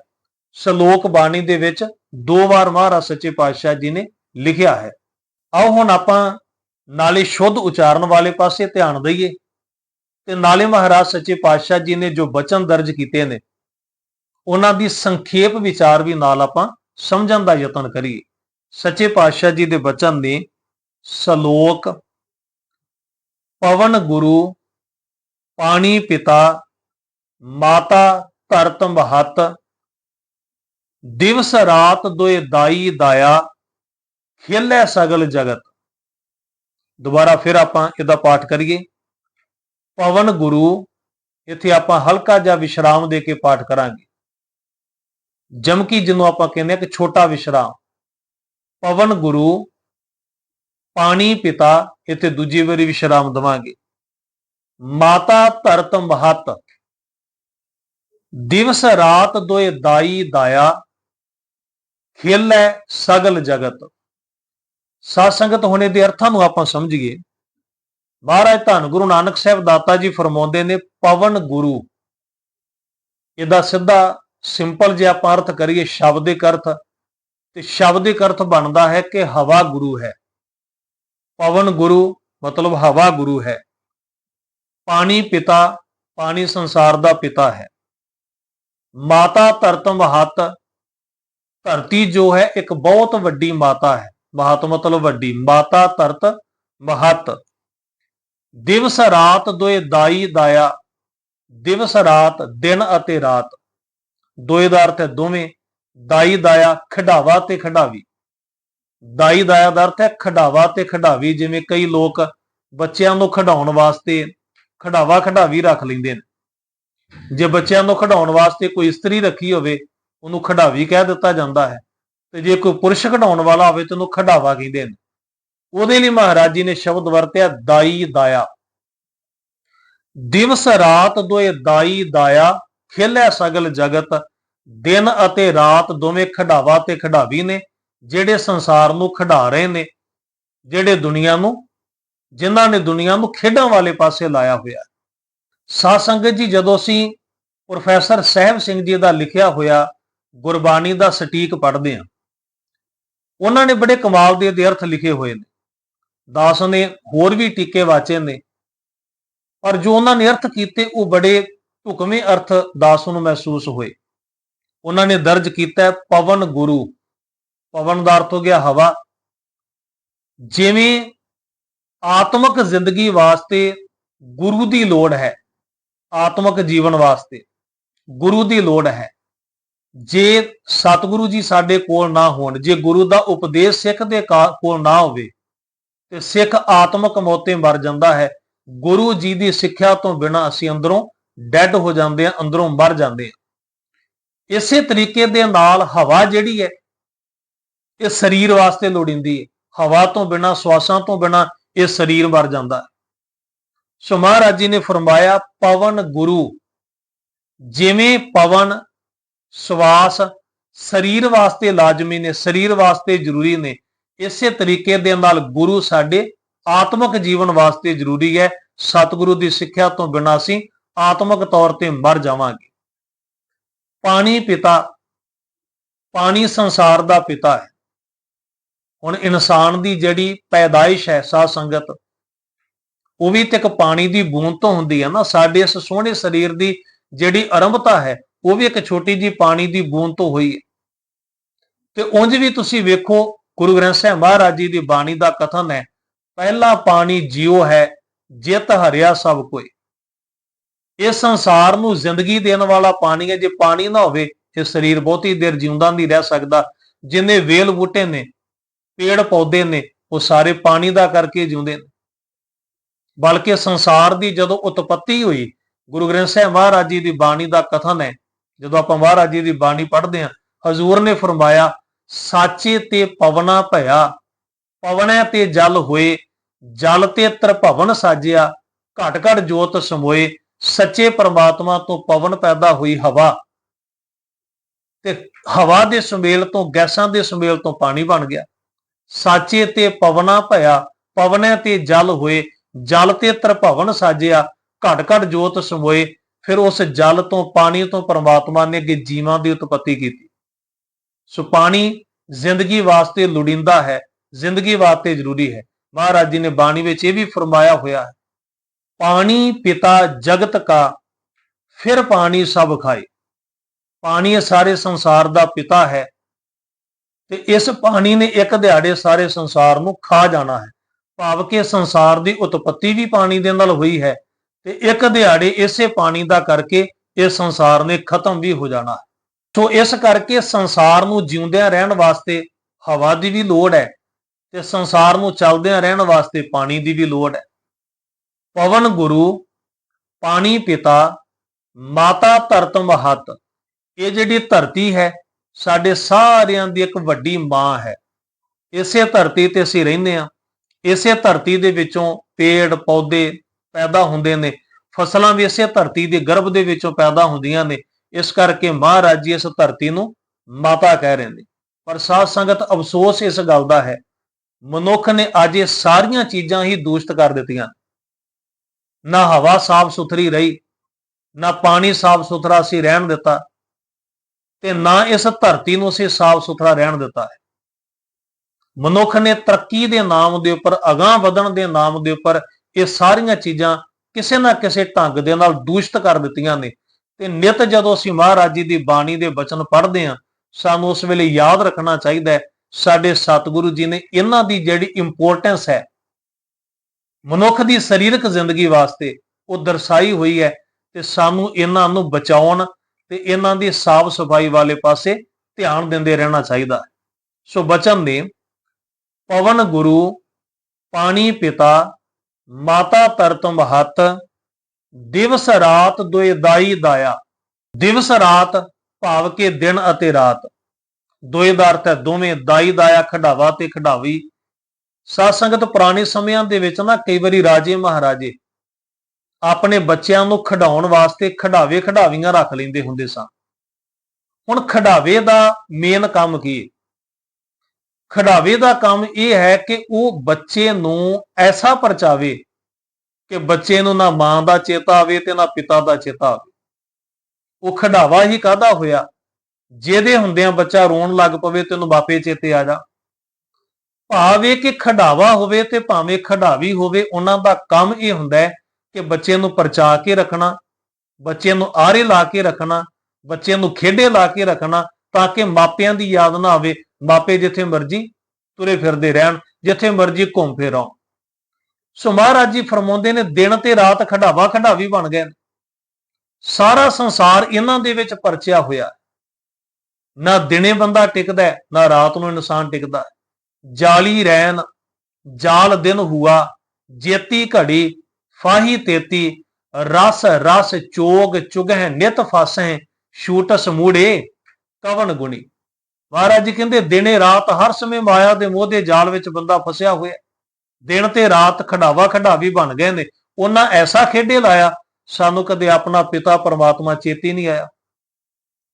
ਸ਼ਲੋਕ ਬਾਣੀ ਦੇ ਵਿੱਚ ਦੋ ਵਾਰ ਮਹਾਰਾਜ ਸੱਚੇ ਪਾਤਸ਼ਾਹ ਜੀ ਨੇ ਲਿਖਿਆ ਹੈ। ਆਓ ਹੁਣ ਆਪਾਂ ਨਾਲੇ ਸ਼ੁੱਧ ਉਚਾਰਨ ਵਾਲੇ ਪਾਸੇ ਧਿਆਨ ਦਈਏ। ਤੇ ਨਾਲੇ ਮਹਾਰਾਜ ਸੱਚੇ ਪਾਤਸ਼ਾਹ ਜੀ ਨੇ ਜੋ ਬਚਨ ਦਰਜ ਕੀਤੇ ਨੇ, ਉਹਨਾਂ ਦੀ ਸੰਖੇਪ ਵਿਚਾਰ ਵੀ ਨਾਲ ਆਪਾਂ ਸਮਝਣ ਦਾ ਯਤਨ ਕਰੀਏ। ਸੱਚੇ ਪਾਤਸ਼ਾਹ ਜੀ ਦੇ ਬਚਨ ਨੇ, ਸ਼ਲੋਕ, ਪਵਨ ਗੁਰੂ ਪਾਣੀ ਪਿਤਾ, ਮਾਤਾ ਧਰਤ ਮਹਤ ਦਿਵਸ ਰਾਤ ਦੋਏ ਦਾਈ ਦਾਇਆ, ਖੇਲੇ ਸਗਲ ਜਗਤ। ਦੁਬਾਰਾ ਫਿਰ ਆਪਾਂ ਇਹਦਾ ਪਾਠ ਕਰੀਏ। ਪਵਨ ਗੁਰੂ, ਇੱਥੇ ਆਪਾਂ ਹਲਕਾ ਜਿਹਾ ਵਿਸ਼ਰਾਮ ਦੇ ਕੇ ਪਾਠ ਕਰਾਂਗੇ। ਜਮਕੀ ਜਿਹਨੂੰ ਆਪਾਂ ਕਹਿੰਦੇ ਆ ਕਿ ਛੋਟਾ ਵਿਸ਼ਰਾਮ। ਪਵਨ ਗੁਰੂ, ਪਾਣੀ ਪਿਤਾ, ਇੱਥੇ ਦੂਜੀ ਵਾਰੀ ਵਿਸ਼ਰਾਮ ਦਵਾਂਗੇ। ਮਾਤਾ ਧਰਤ ਮਹਤ। ਦਿਵਸ ਰਾਤ ਦੋਏ ਦਾਈ ਦਾਇਆ, ਖੇਲੇ ਸਗਲ ਜਗਤ। ਸਾਧ ਸੰਗਤ ਹੋਣੇ ਦੇ ਅਰਥਾਂ ਨੂੰ ਆਪਾਂ ਸਮਝੀਏ। ਮਹਾਰਾਜ ਧੰਨ ਗੁਰੂ ਨਾਨਕ ਸਾਹਿਬ ਦਾਤਾ ਜੀ ਫਰਮਾਉਂਦੇ ਨੇ, ਪਵਨ ਗੁਰੂ। ਇਹਦਾ ਸਿੱਧਾ ਸਿੰਪਲ ਜੇ ਆਪਾਂ ਅਰਥ ਕਰੀਏ ਸ਼ਬਦਿਕ ਅਰਥ। ਤੇ ਸ਼ਬਦਿਕ ਅਰਥ ਬਣਦਾ ਹੈ ਕਿ ਹਵਾ ਗੁਰੂ ਹੈ। ਪਵਨ ਗੁਰੂ ਮਤਲਬ ਹਵਾ ਗੁਰੂ ਹੈ। ਪਾਣੀ ਪਿਤਾ, ਪਾਣੀ ਸੰਸਾਰ ਦਾ ਪਿਤਾ ਹੈ। ਮਾਤਾ ਧਰਤ ਮਹਤ ਧਰਤੀ ਜੋ ਹੈ ਇੱਕ ਬਹੁਤ ਵੱਡੀ ਮਾਤਾ ਹੈ। ਮਹਤ ਮਤਲਬ ਵੱਡੀ, ਮਾਤਾ ਧਰਤ ਮਹਤ ਦਿਵਸ ਰਾਤ ਦੋਏ ਦਾਈ ਦਾਇਆ, ਦਿਵਸ ਰਾਤ ਦਿਨ ਅਤੇ ਰਾਤ। ਦੋਏ ਦਾ ਅਰਥ ਹੈ ਦੋਵੇਂ, ਦਾਈ ਦਾਇਆ ਖਡਾਵਾ ਤੇ ਖਡਾਵੀ। ਦਾਈ ਦਾਇਆ ਦਾ ਅਰਥ ਹੈ ਖਡਾਵਾ ਤੇ ਖਡਾਵੀ, ਜਿਵੇਂ ਕਈ ਲੋਕ ਬੱਚਿਆਂ ਨੂੰ ਖਡਾਉਣ ਵਾਸਤੇ ਖਡਾਵਾ ਖਡਾਵੀ ਰੱਖ ਲੈਂਦੇ ਨੇ। ਜੇ ਬੱਚਿਆਂ ਨੂੰ ਖਡਾਉਣ ਵਾਸਤੇ ਕੋਈ ਇਸਤਰੀ ਰੱਖੀ ਹੋਵੇ, ਉਹਨੂੰ ਖਡਾਵੀ ਕਹਿ ਦਿੱਤਾ ਜਾਂਦਾ ਹੈ। ਤੇ ਜੇ ਕੋਈ ਪੁਰਸ਼ ਖਡਾਉਣ ਵਾਲਾ ਹੋਵੇ ਤੇ ਉਹਨੂੰ ਖਡਾਵਾ ਕਹਿੰਦੇ ਨੇ। ਉਹਦੇ ਲਈ ਮਹਾਰਾਜ ਜੀ ਨੇ ਸ਼ਬਦ ਵਰਤਿਆ, ਦਾਈ ਦਾਇਆ। ਦਿਵਸ ਰਾਤ ਦੋਏ ਦਾਈ ਦਾਇਆ, ਖੇਲੇ ਸਗਲ ਜਗਤ। ਦਿਨ ਅਤੇ ਰਾਤ ਦੋਵੇਂ ਖਡਾਵਾ ਤੇ ਖਡਾਵੀ ਨੇ, ਜਿਹੜੇ ਸੰਸਾਰ ਨੂੰ ਖਡਾ ਰਹੇ ਨੇ, ਜਿਹੜੇ ਦੁਨੀਆ ਨੂੰ ਜਿਨ੍ਹਾਂ ਨੇ ਦੁਨੀਆ ਨੂੰ ਖੇਡਾਂ ਵਾਲੇ ਪਾਸੇ ਲਾਇਆ ਹੋਇਆ ਸਾਧ ਸੰਗਤ ਜੀ, ਜਦੋਂ ਅਸੀਂ ਪ੍ਰੋਫੈਸਰ ਸਹਿਬ ਸਿੰਘ ਜੀ ਦਾ ਲਿਖਿਆ ਹੋਇਆ ਗੁਰਬਾਣੀ ਦਾ ਸਟੀਕ ਪੜ੍ਹਦੇ ਹਾਂ, ਉਹਨਾਂ ਨੇ ਬੜੇ ਕਮਾਲ ਦੇ ਦੇ ਅਰਥ ਲਿਖੇ ਹੋਏ ਨੇ। ਦਾਸ ਨੇ ਹੋਰ ਵੀ ਟੀਕੇ ਵਾਚੇ ਨੇ, ਪਰ ਜੋ ਉਹਨਾਂ ਨੇ ਅਰਥ ਕੀਤੇ, ਉਹ ਬੜੇ ਢੁਕਵੇਂ ਅਰਥ ਦਾਸ ਨੂੰ ਮਹਿਸੂਸ ਹੋਏ। ਉਹਨਾਂ ਨੇ ਦਰਜ ਕੀਤਾ ਪਵਨ ਗੁਰੂ, ਪਵਨ ਦਾ ਅਰਥ ਹੋ ਗਿਆ ਹਵਾ। ਜਿਵੇਂ ਆਤਮਿਕ ਜ਼ਿੰਦਗੀ ਵਾਸਤੇ ਗੁਰੂ ਦੀ ਲੋੜ ਹੈ। ਆਤਮਿਕ ਜੀਵਨ ਵਾਸਤੇ ਗੁਰੂ ਦੀ ਲੋੜ ਹੈ। ਜੇ ਸਤਿਗੁਰੂ ਜੀ ਸਾਡੇ ਕੋਲ ਨਾ ਹੋਣ, ਜੇ ਗੁਰੂ ਦਾ ਉਪਦੇਸ਼ ਸਿੱਖ ਦੇ ਕਾ- ਕੋਲ ਨਾ ਹੋਵੇ, ਤੇ ਸਿੱਖ ਆਤਮਿਕ ਮੌਤੇ ਮਰ ਜਾਂਦਾ ਹੈ। ਗੁਰੂ ਜੀ ਦੀ ਸਿੱਖਿਆ ਤੋਂ ਬਿਨਾਂ ਅਸੀਂ ਅੰਦਰੋਂ ਡੈੱਡ ਹੋ ਜਾਂਦੇ ਆ ਅੰਦਰੋਂ ਮਰ ਜਾਂਦੇ ਆ ਇਸੇ ਤਰੀਕੇ ਦੇ ਨਾਲ ਹਵਾ ਜਿਹੜੀ ਹੈ, ਇਹ ਸਰੀਰ ਵਾਸਤੇ ਲੋੜੀਂਦੀ ਹੈ। ਹਵਾ ਤੋਂ ਬਿਨਾਂ, ਸਵਾਸਾਂ ਤੋਂ ਬਿਨਾਂ ਇਹ ਸਰੀਰ ਵਰ ਜਾਂਦਾ। ਹੈ ਸੋ ਮਹਾਰਾਜ ਜੀ ਨੇ ਫਰਮਾਇਆ, ਪਵਨ ਗੁਰੂ, ਜਿਵੇਂ ਪਵਨ ਸਵਾਸ ਸਰੀਰ ਵਾਸਤੇ ਲਾਜ਼ਮੀ ਨੇ, ਸਰੀਰ ਵਾਸਤੇ ਜ਼ਰੂਰੀ ਨੇ, ਇਸੇ ਤਰੀਕੇ ਦੇ ਨਾਲ ਗੁਰੂ ਸਾਡੇ ਆਤਮਿਕ ਜੀਵਨ ਵਾਸਤੇ ਜ਼ਰੂਰੀ ਹੈ। ਸਤਿਗੁਰੂ ਦੀ ਸਿੱਖਿਆ ਤੋਂ ਬਿਨਾਂ ਅਸੀਂ ਆਤਮਿਕ ਤੌਰ ਤੇ ਮਰ ਜਾਵਾਂਗੇ। ਪਾਣੀ ਪਿਤਾ, ਪਾਣੀ ਸੰਸਾਰ ਦਾ ਪਿਤਾ ਹੈ। ਹੁਣ ਇਨਸਾਨ ਦੀ ਜਿਹੜੀ ਪੈਦਾਇਸ਼ ਹੈ ਸਾਧ ਸੰਗਤ, ਉਹ ਵੀ ਤੇ ਇੱਕ ਪਾਣੀ ਦੀ ਬੂੰਦ ਤੋਂ ਹੁੰਦੀ ਹੈ ਨਾ। ਸਾਡੇ ਇਸ ਸੋਹਣੇ ਸਰੀਰ ਦੀ ਜਿਹੜੀ ਆਰੰਭਤਾ ਹੈ, ਉਹ ਵੀ ਇੱਕ ਛੋਟੀ ਜੀ ਪਾਣੀ ਦੀ ਬੂੰਦ ਤੋਂ ਹੋਈ ਹੈ। ਤੇ ਉਂਝ ਵੀ ਤੁਸੀਂ ਵੇਖੋ, ਗੁਰੂ ਗ੍ਰੰਥ ਸਾਹਿਬ ਮਹਾਰਾਜ ਜੀ ਦੀ ਬਾਣੀ ਦਾ ਕਥਨ ਹੈ, ਪਹਿਲਾ ਪਾਣੀ ਜਿਉ ਹੈ, ਜਿਤ ਹਰਿਆ ਸਭ ਕੋਈ ਇਹ ਸੰਸਾਰ ਨੂੰ ਜ਼ਿੰਦਗੀ ਦੇਣ ਵਾਲਾ ਪਾਣੀ ਹੈ। ਜੇ ਪਾਣੀ ਨਾ ਹੋਵੇ, ਇਹ ਸਰੀਰ ਬਹੁਤੀ ਦੇਰ ਜਿਉਂਦਾ ਨਹੀਂ ਰਹਿ ਸਕਦਾ, ਜਿੰਨੇ ਵੇਲ ਬੂਟੇ ਨੇ ਪੇੜ ਪੌਦੇ ਨੇ, ਉਹ ਸਾਰੇ ਪਾਣੀ ਦਾ ਕਰਕੇ ਜਿਉਂਦੇ ਨੇ। ਬਲਕਿ ਸੰਸਾਰ ਦੀ ਜਦੋਂ ਉਤਪਤੀ ਹੋਈ, ਗੁਰੂ ਗ੍ਰੰਥ ਸਾਹਿਬ ਮਹਾਰਾਜ ਜੀ ਦੀ ਬਾਣੀ ਦਾ ਕਥਨ ਹੈ, ਜਦੋਂ ਆਪਾਂ ਮਹਾਰਾਜ ਜੀ ਦੀ ਬਾਣੀ ਪੜ੍ਹਦੇ ਹਾਂ, ਹਜ਼ੂਰ ਨੇ ਫਰਮਾਇਆ, ਸਾਚੇ ਤੇ ਪਵਨਾ ਭਇਆ, ਪਵਨੈ ਤੇ ਜਲ ਹੋਏ, ਜਲ ਤੇ ਤ੍ਰਿਭਵਨ ਸਾਜਿਆ ਘਟ ਘਟ ਜੋਤ ਸਮੋਏ, ਸੱਚੇ ਪ੍ਰਮਾਤਮਾ ਤੋਂ ਪਵਨ ਪੈਦਾ ਹੋਈ ਹਵਾ। ਤੇ ਹਵਾ ਦੇ ਸੁਮੇਲ ਤੋਂ, ਗੈਸਾਂ ਦੇ ਸੁਮੇਲ ਤੋਂ ਪਾਣੀ ਬਣ ਗਿਆ। ਸਾਚੇ ਤੇ ਪਵਨਾ ਭਇਆ, ਪਵਨੈ ਤੇ ਜਲ ਹੋਏ, ਜਲ ਤੇ ਤ੍ਰਿਭਵਨ ਸਾਜਿਆ ਘਟ ਘਟ ਜੋਤ ਸਮੋਏ ਫਿਰ ਉਸ ਜਲ ਤੋਂ ਪਾਣੀ ਤੋਂ ਪਰਮਾਤਮਾ ਨੇ ਅੱਗੇ ਜੀਵਾਂ ਦੀ ਉਤਪਤੀ ਕੀਤੀ। ਸੋ ਪਾਣੀ ਜ਼ਿੰਦਗੀ ਵਾਸਤੇ ਲੋੜੀਂਦਾ ਹੈ, ਜ਼ਿੰਦਗੀ ਵਾਸਤੇ ਜ਼ਰੂਰੀ ਹੈ। ਮਹਾਰਾਜ ਜੀ ਨੇ ਬਾਣੀ ਵਿੱਚ ਇਹ ਵੀ ਫਰਮਾਇਆ ਹੋਇਆ ਹੈ, ਪਾਣੀ ਪਿਤਾ ਜਗਤ ਕਾ, ਫਿਰ ਪਾਣੀ ਸਭ ਖਾਏ। ਪਾਣੀ ਸਾਰੇ ਸੰਸਾਰ ਦਾ ਪਿਤਾ ਹੈ ਤੇ ਇਸ ਪਾਣੀ ਨੇ ਇੱਕ ਦਿਹਾੜੇ ਸਾਰੇ ਸੰਸਾਰ ਨੂੰ ਖਾ ਜਾਣਾ ਹੈ। ਭਾਵ ਕਿ ਸੰਸਾਰ ਦੀ ਉਤਪਤੀ ਵੀ ਪਾਣੀ ਦੇ ਨਾਲ ਹੋਈ ਹੈ ਤੇ ਇੱਕ ਦਿਹਾੜੇ ਇਸੇ ਪਾਣੀ ਦਾ ਕਰਕੇ ਇਹ ਸੰਸਾਰ ਨੇ ਖਤਮ ਵੀ ਹੋ ਜਾਣਾ ਸੋ ਇਸ ਕਰਕੇ ਸੰਸਾਰ ਨੂੰ ਜਿਉਂਦਿਆਂ ਰਹਿਣ ਵਾਸਤੇ ਹਵਾ ਦੀ ਵੀ ਲੋੜ ਹੈ ਤੇ ਸੰਸਾਰ ਨੂੰ ਚੱਲਦਿਆਂ ਰਹਿਣ ਵਾਸਤੇ ਪਾਣੀ ਦੀ ਵੀ ਲੋੜ ਹੈ। ਪਵਨ ਗੁਰੂ, ਪਾਣੀ ਪਿਤਾ, ਮਾਤਾ ਧਰਤ ਮਹਤ, ਇਹ ਜਿਹੜੀ ਧਰਤੀ ਹੈ ਸਾਡੇ ਸਾਰਿਆਂ ਦੀ ਇੱਕ ਵੱਡੀ ਮਾਂ ਹੈ। ਇਸੇ ਧਰਤੀ ਤੇ ਅਸੀਂ ਰਹਿੰਦੇ ਆ ਇਸੇ ਧਰਤੀ ਦੇ ਵਿੱਚੋਂ ਪੇੜ, ਪੌਦੇ ਪੈਦਾ ਹੁੰਦੇ ਨੇ। ਫਸਲਾਂ ਵੀ ਇਸੇ ਧਰਤੀ ਦੇ ਗਰਭ ਦੇ ਵਿੱਚੋਂ ਪੈਦਾ ਹੁੰਦੀਆਂ ਨੇ। ਇਸ ਕਰਕੇ ਮਹਾਰਾਜ ਜੀ ਇਸ ਧਰਤੀ ਨੂੰ ਮਾਤਾ ਕਹਿ ਰਹੇ ਨੇ। ਪਰ ਸਾਧ ਸੰਗਤ ਅਫਸੋਸ ਇਸ ਗੱਲ ਦਾ ਹੈ। ਮਨੁੱਖ ਨੇ ਅੱਜ ਇਹ ਸਾਰੀਆਂ ਚੀਜ਼ਾਂ ਹੀ ਦੂਸ਼ਿਤ ਕਰ ਦਿੱਤੀਆਂ। ਨਾ ਹਵਾ ਸਾਫ਼ ਸੁਥਰੀ ਰਹੀ, ਨਾ ਪਾਣੀ ਸਾਫ਼ ਸੁਥਰਾ ਸੀ ਰਹਿਣ ਦਿੱਤਾ। ਤੇ ਨਾ ਇਸ ਧਰਤੀ ਨੂੰ ਅਸੀਂ ਸਾਫ਼ ਸੁਥਰਾ ਰਹਿਣ ਦਿੱਤਾ ਹੈ। ਮਨੁੱਖ ਨੇ ਤਰੱਕੀ ਦੇ ਨਾਮ ਦੇ ਉੱਪਰ, ਅਗਾਹ ਵਧਣ ਦੇ ਨਾਮ ਦੇ ਉੱਪਰ ਇਹ ਸਾਰੀਆਂ ਚੀਜ਼ਾਂ ਕਿਸੇ ਨਾ ਕਿਸੇ ਢੰਗ ਦੇ ਨਾਲ ਦੂਸ਼ਿਤ ਕਰ ਦਿੱਤੀਆਂ ਨੇ। ਤੇ ਨਿਤ ਜਦੋਂ ਅਸੀਂ ਮਹਾਰਾਜ ਜੀ ਦੀ ਬਾਣੀ ਦੇ ਬਚਨ ਪੜ੍ਹਦੇ ਹਾਂ, ਸਾਨੂੰ ਉਸ ਵੇਲੇ ਯਾਦ ਰੱਖਣਾ ਚਾਹੀਦਾ ਹੈ, ਸਾਡੇ ਸਤਿਗੁਰੂ ਜੀ ਨੇ ਇਹਨਾਂ ਦੀ ਜਿਹੜੀ ਇੰਪੋਰਟੈਂਸ ਹੈ, ਮਨੁੱਖ ਦੀ ਸਰੀਰਕ ਜ਼ਿੰਦਗੀ ਵਾਸਤੇ ਉਹ ਦਰਸਾਈ ਹੋਈ ਹੈ ਤੇ ਸਾਨੂੰ ਇਹਨਾਂ ਨੂੰ ਬਚਾਉਣ ਤੇ ਇਹਨਾਂ ਦੀ ਸਾਫ਼ ਸਫ਼ਾਈ ਵਾਲੇ ਪਾਸੇ ਧਿਆਨ ਦਿੰਦੇ ਰਹਿਣਾ ਚਾਹੀਦਾ ਹੈ। ਸੋ ਬਚਨ ਨੇ ਪਵਨ ਗੁਰੂ, ਪਾਣੀ ਪਿਤਾ, ਮਾਤਾ ਤਰਤ ਮਹਤ ਦਿਵਸ ਰਾਤ ਦੋਇ ਦਾਈ ਦਾਇਆ, ਦਿਵਸ ਰਾਤ ਭਾਵ ਕੇ ਦਿਨ ਅਤੇ ਰਾਤ। ਦੋਏ ਦਾ ਅਰਥ ਹੈ ਦੋਵੇਂ ਦਾਈ ਦਾਇਆ ਖਡਾਵਾ ਤੇ ਖਡਾਵੀ। ਸਾਧ ਸੰਗਤ ਪੁਰਾਣੇ ਸਮਿਆਂ ਦੇ ਵਿੱਚ ਨਾ ਕਈ ਵਾਰੀ ਰਾਜੇ ਮਹਾਰਾਜੇ ਆਪਣੇ ਬੱਚਿਆਂ ਨੂੰ ਖਿਡਾਉਣ ਵਾਸਤੇ ਖਿਡਾਵੇ ਖਿਡਾਵੀਆਂ ਰੱਖ ਲੈਂਦੇ ਹੁੰਦੇ ਸਨ ਹੁਣ ਖਿਡਾਵੇ ਦਾ ਮੇਨ ਕੰਮ ਕੀ ਹੈ ਖਡਾਵੇ ਦਾ ਕੰਮ ਇਹ ਹੈ ਕਿ ਉਹ ਬੱਚੇ ਨੂੰ ਐਸਾ ਪਰਚਾਵੇ ਕਿ ਬੱਚੇ ਨੂੰ ਨਾ ਮਾਂ ਦਾ ਚੇਤਾ ਆਵੇ ਤੇ ਨਾ ਪਿਤਾ ਦਾ ਚੇਤਾ ਆਵੇ। ਉਹ ਖਿਡਾਵਾ ਹੀ ਕਾਦਾ ਹੋਇਆ? ਜਿਹਦੇ ਹੁੰਦਿਆਂ ਬੱਚਾ ਰੋਣ ਲੱਗ ਪਵੇ ਤੇ ਉਹਨੂੰ ਬਾਪੇ ਚੇਤੇ ਆ ਜਾ। ਭਾਵੇਂ ਕਿ ਖਿਡਾਵਾ ਹੋਵੇ ਤੇ ਭਾਵੇਂ ਖਿਡਾਵੀ ਹੋਵੇ, ਉਹਨਾਂ ਦਾ ਕੰਮ ਇਹ ਹੁੰਦਾ ਹੈ ਕਿ ਬੱਚੇ ਨੂੰ ਪਰਚਾ ਕੇ ਰੱਖਣਾ ਬੱਚੇ ਨੂੰ ਆਰੇ ਲਾ ਕੇ ਰੱਖਣਾ ਬੱਚੇ ਨੂੰ ਖੇਡੇ ਲਾ ਕੇ ਰੱਖਣਾ ਤਾਂ ਕਿ ਮਾਪਿਆਂ ਦੀ ਯਾਦ ਨਾ ਆਵੇ। ਮਾਪੇ ਜਿੱਥੇ ਮਰਜ਼ੀ ਤੁਰੇ ਫਿਰਦੇ ਰਹਿਣ, ਜਿੱਥੇ ਮਰਜ਼ੀ ਘੁੰਮ ਫਿਰ ਆਉਣ ਸੋ ਮਹਾਰਾਜ ਜੀ ਫਰਮਾਉਂਦੇ ਨੇ, ਦਿਨ ਤੇ ਰਾਤ ਖਡਾਵਾ ਖਡਾਵੀ ਬਣ ਗਏ ਨੇ। ਸਾਰਾ ਸੰਸਾਰ ਇਹਨਾਂ ਦੇ ਵਿੱਚ ਪਰਚਿਆ ਹੋਇਆ ਨਾ ਦਿਨੇ ਬੰਦਾ ਟਿਕਦਾ ਨਾ ਰਾਤ ਨੂੰ ਇਨਸਾਨ ਟਿਕਦਾ ਜਾਲੀ ਰਹਿਣ, ਜਾਲ ਦਿਨ ਹੁਆ, ਜੇਤੀ ਘੜੀ ਫਾਹੀ ਤੇਤੀ, ਰਸ ਰਸ ਚੋਗ ਚੁਗਹਿ ਨਿਤ ਫਸਹਿ, ਛੂਟਸ ਮੂੜੇ ਕਵਨ ਗੁਣੀ। ਮਹਾਰਾਜ ਜੀ ਕਹਿੰਦੇ, ਦਿਨੇ ਰਾਤ ਹਰ ਸਮੇਂ ਮਾਇਆ ਦੇ ਮੋਹ ਦੇ ਜਾਲ ਵਿੱਚ ਬੰਦਾ ਫਸਿਆ ਹੋਇਆ। ਦਿਨ ਤੇ ਰਾਤ ਖਡਾਵਾ ਖਡਾਵੀ ਬਣ ਗਏ ਨੇ। ਉਹਨਾਂ ਐਸਾ ਖੇਡੇ ਲਾਇਆ, ਸਾਨੂੰ ਕਦੇ ਆਪਣਾ ਪਿਤਾ ਪਰਮਾਤਮਾ ਚੇਤੀ ਨਹੀਂ ਆਇਆ।